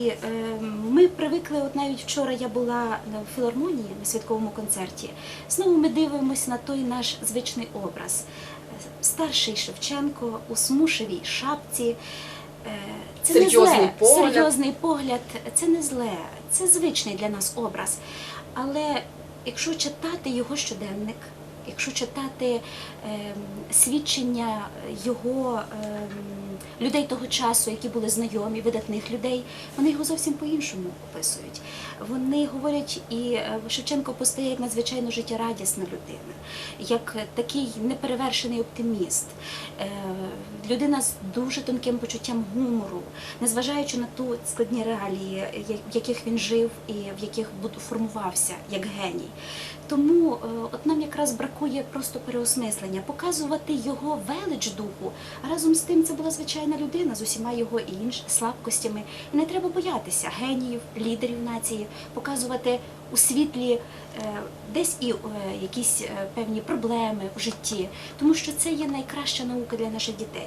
І, е, Ми привикли, от навіть вчора я була на філармонії на святковому концерті. Знову ми дивимося на той наш звичний образ. Старший Шевченко у смушевій шапці. Е, Це Серйозний не зле. погляд. Серйозний погляд. Це не зле, це звичний для нас образ. Але якщо читати його щоденник, якщо читати ем, свідчення його ем, людей того часу, які були знайомі, видатних людей, вони його зовсім по-іншому описують. Вони говорять, і е, Шевченко постає як надзвичайно життєрадісна людина, як такий неперевершений оптиміст, е, людина з дуже тонким почуттям гумору, незважаючи на ту складні реалії, в яких він жив і в яких формувався як геній. Тому е, от нам якраз бракує просто переосмислення, показувати його велич духу. А разом з тим це була звичайна людина з усіма його і іншими слабкостями. І не треба боятися геніїв, лідерів нації, показувати у світлі е, десь і е, якісь е, певні проблеми в житті, тому що це є найкраща наука для наших дітей.